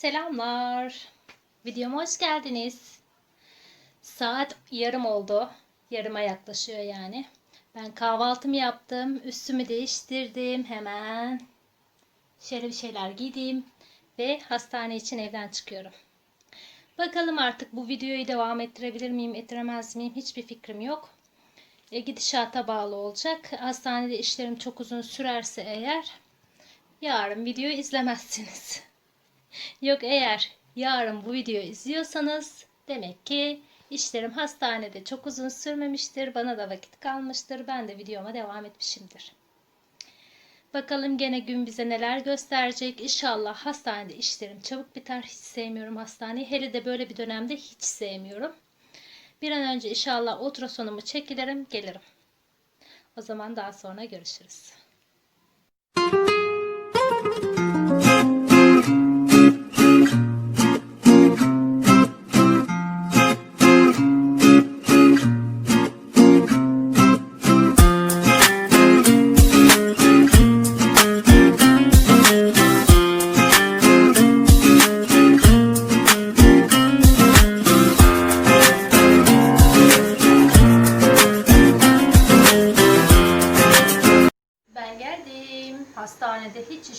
selamlar. Videoma hoş geldiniz. Saat yarım oldu. Yarıma yaklaşıyor yani. Ben kahvaltımı yaptım. Üstümü değiştirdim. Hemen şöyle bir şeyler giydim. Ve hastane için evden çıkıyorum. Bakalım artık bu videoyu devam ettirebilir miyim, ettiremez miyim? Hiçbir fikrim yok. E, gidişata bağlı olacak. Hastanede işlerim çok uzun sürerse eğer yarın videoyu izlemezsiniz. Yok eğer yarın bu videoyu izliyorsanız demek ki işlerim hastanede çok uzun sürmemiştir. Bana da vakit kalmıştır. Ben de videoma devam etmişimdir. Bakalım gene gün bize neler gösterecek. İnşallah hastanede işlerim çabuk biter. Hiç sevmiyorum hastaneyi. Hele de böyle bir dönemde hiç sevmiyorum. Bir an önce inşallah ultrasonumu çekilirim, gelirim. O zaman daha sonra görüşürüz. Ben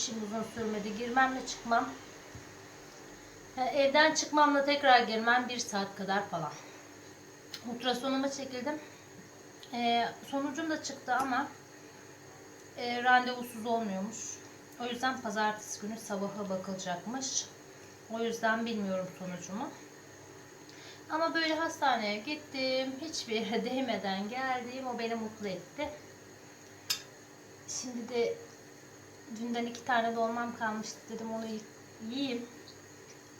işim uzun sürmedi. Girmemle çıkmam. Ha, evden çıkmamla tekrar girmem bir saat kadar falan. Ultrasonuma çekildim. Ee, sonucum da çıktı ama e, randevusuz olmuyormuş. O yüzden pazartesi günü sabaha bakılacakmış. O yüzden bilmiyorum sonucumu. Ama böyle hastaneye gittim. Hiçbir yere değmeden geldim. O beni mutlu etti. Şimdi de dünden iki tane dolmam kalmıştı dedim onu yiyeyim.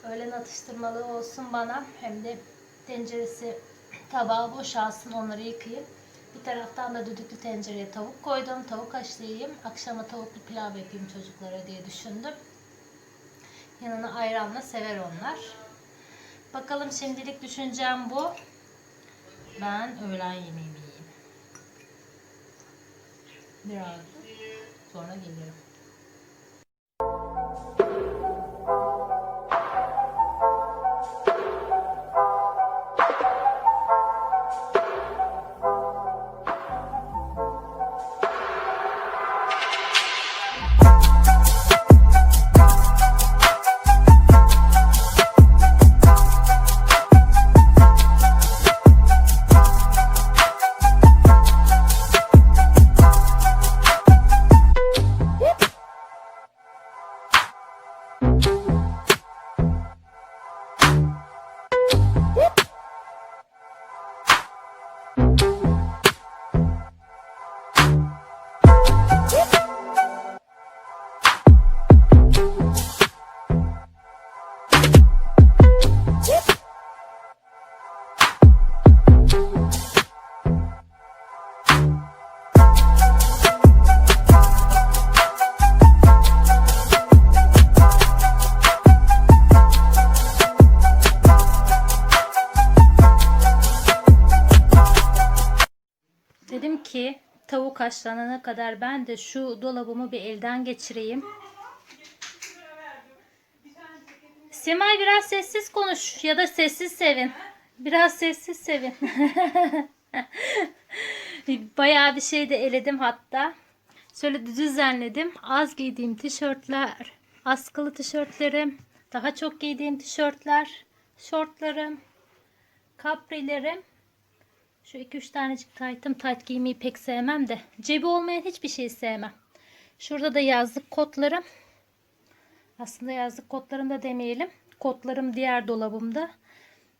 Öğlen atıştırmalığı olsun bana hem de tenceresi tabağı boşalsın onları yıkayayım. Bir taraftan da düdüklü tencereye tavuk koydum. Tavuk haşlayayım. Akşama tavuklu pilav yapayım çocuklara diye düşündüm. Yanına ayranla sever onlar. Bakalım şimdilik düşüncem bu. Ben öğlen yemeğimi yiyeyim. Biraz sonra gelirim. Tavuk haşlanana kadar ben de şu dolabımı bir elden geçireyim. Simay biraz sessiz konuş ya da sessiz sevin. Biraz sessiz sevin. Bayağı bir şey de eledim hatta. Şöyle düzenledim. Az giydiğim tişörtler, askılı tişörtlerim, daha çok giydiğim tişörtler, şortlarım, kaprilerim, şu 2-3 tanecik taytım. Tayt giymeyi pek sevmem de. Cebi olmayan hiçbir şey sevmem. Şurada da yazlık kotlarım. Aslında yazlık kotlarım da demeyelim. Kotlarım diğer dolabımda.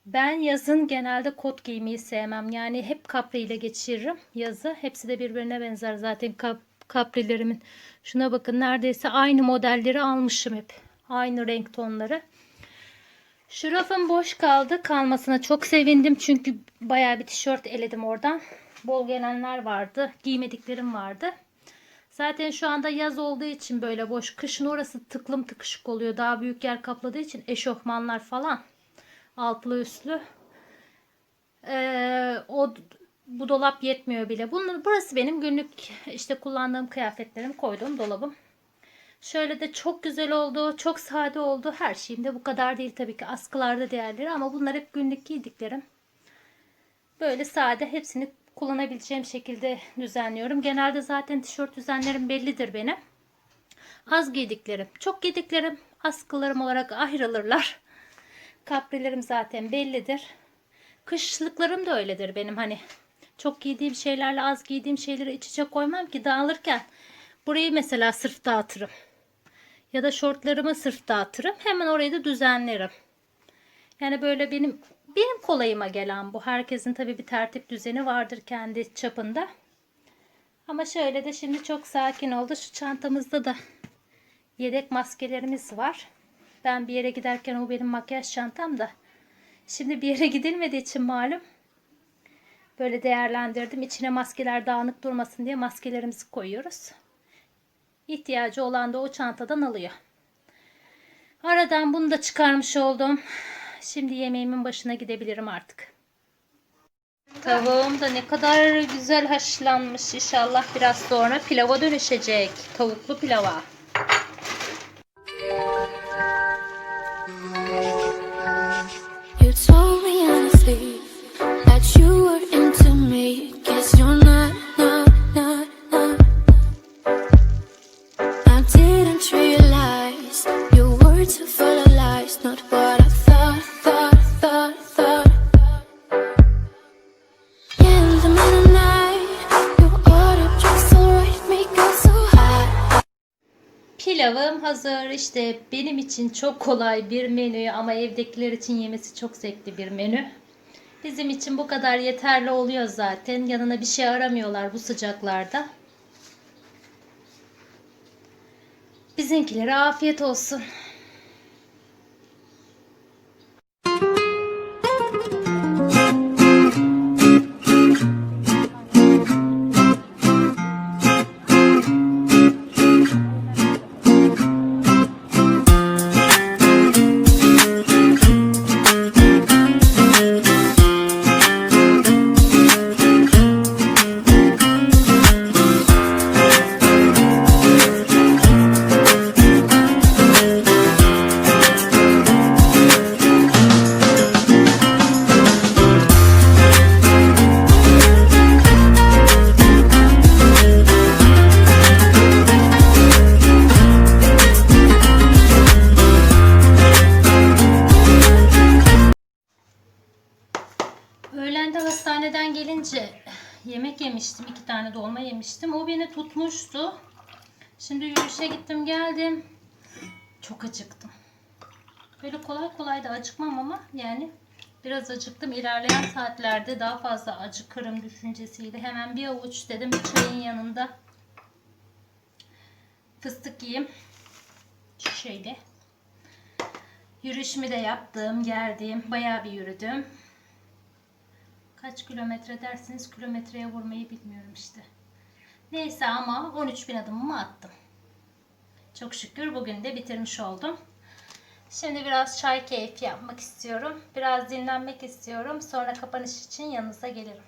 Ben yazın genelde kot giymeyi sevmem. Yani hep kapri ile geçiririm yazı. Hepsi de birbirine benzer zaten kap kaprilerimin. Şuna bakın neredeyse aynı modelleri almışım hep. Aynı renk tonları. Şu rafım boş kaldı. Kalmasına çok sevindim. Çünkü bayağı bir tişört eledim oradan. Bol gelenler vardı. Giymediklerim vardı. Zaten şu anda yaz olduğu için böyle boş. Kışın orası tıklım tıkışık oluyor. Daha büyük yer kapladığı için eşofmanlar falan. Altlı üstlü. Ee, o bu dolap yetmiyor bile. Bunun, burası benim günlük işte kullandığım kıyafetlerim koyduğum dolabım. Şöyle de çok güzel oldu. Çok sade oldu. Her şeyimde bu kadar değil tabii ki. Askılarda değerleri ama bunlar hep günlük giydiklerim. Böyle sade hepsini kullanabileceğim şekilde düzenliyorum. Genelde zaten tişört düzenlerim bellidir benim. Az giydiklerim, çok giydiklerim askılarım olarak ayrılırlar. Kaprilerim zaten bellidir. Kışlıklarım da öyledir benim hani. Çok giydiğim şeylerle az giydiğim şeyleri iç içe koymam ki dağılırken. Burayı mesela sırf dağıtırım. Ya da şortlarımı sırf dağıtırım. Hemen orayı da düzenlerim. Yani böyle benim benim kolayıma gelen bu. Herkesin tabii bir tertip düzeni vardır kendi çapında. Ama şöyle de şimdi çok sakin oldu. Şu çantamızda da yedek maskelerimiz var. Ben bir yere giderken o benim makyaj çantam da. Şimdi bir yere gidilmediği için malum böyle değerlendirdim. İçine maskeler dağınık durmasın diye maskelerimizi koyuyoruz. İhtiyacı olan da o çantadan alıyor. Aradan bunu da çıkarmış oldum. Şimdi yemeğimin başına gidebilirim artık. Tavuğum da ne kadar güzel haşlanmış. İnşallah biraz sonra pilava dönüşecek. Tavuklu pilava. You told me honestly Pilavım hazır. İşte benim için çok kolay bir menü ama evdekiler için yemesi çok zevkli bir menü. Bizim için bu kadar yeterli oluyor zaten. Yanına bir şey aramıyorlar bu sıcaklarda. Bizimkilere afiyet olsun. Yemek yemiştim. iki tane dolma yemiştim. O beni tutmuştu. Şimdi yürüyüşe gittim geldim. Çok acıktım. Böyle kolay kolay da acıkmam ama yani biraz acıktım. İlerleyen saatlerde daha fazla acıkırım düşüncesiyle. Hemen bir avuç dedim çayın yanında fıstık yiyeyim. Şöyle. Yürüyüşümü de yaptım, geldim. Bayağı bir yürüdüm. Kaç kilometre dersiniz kilometreye vurmayı bilmiyorum işte. Neyse ama 13 bin adımımı attım. Çok şükür bugün de bitirmiş oldum. Şimdi biraz çay keyfi yapmak istiyorum. Biraz dinlenmek istiyorum. Sonra kapanış için yanınıza gelirim.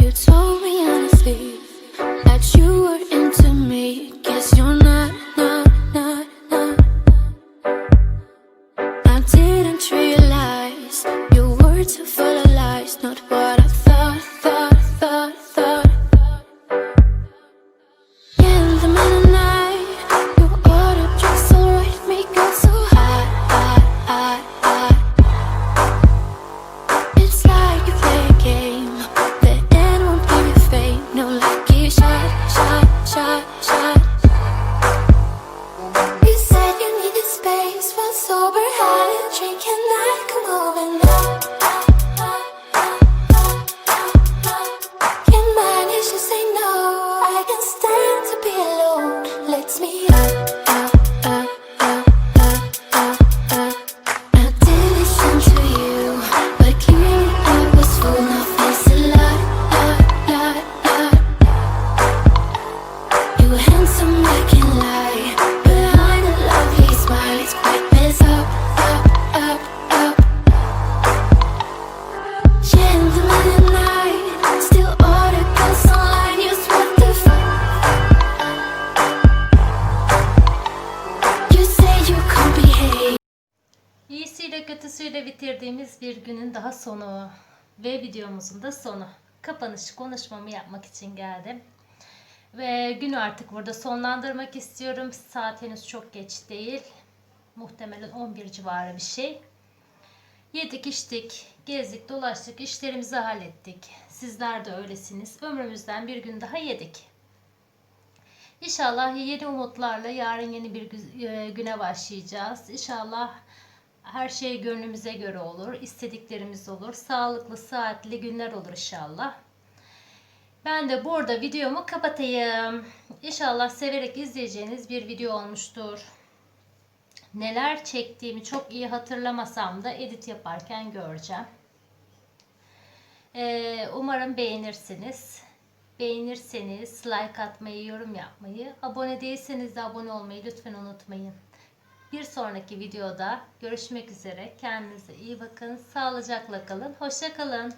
You told me honestly bir günün daha sonu ve videomuzun da sonu. Kapanış konuşmamı yapmak için geldim. Ve günü artık burada sonlandırmak istiyorum. Saat henüz çok geç değil. Muhtemelen 11 civarı bir şey. Yedik içtik, gezdik dolaştık, işlerimizi hallettik. Sizler de öylesiniz. Ömrümüzden bir gün daha yedik. İnşallah yeni umutlarla yarın yeni bir e, güne başlayacağız. İnşallah her şey gönlümüze göre olur, istediklerimiz olur, sağlıklı, saatli günler olur inşallah. Ben de burada videomu kapatayım. İnşallah severek izleyeceğiniz bir video olmuştur. Neler çektiğimi çok iyi hatırlamasam da edit yaparken göreceğim. Ee, umarım beğenirsiniz. Beğenirseniz like atmayı, yorum yapmayı, abone değilseniz de abone olmayı lütfen unutmayın. Bir sonraki videoda görüşmek üzere. Kendinize iyi bakın. Sağlıcakla kalın. Hoşça kalın.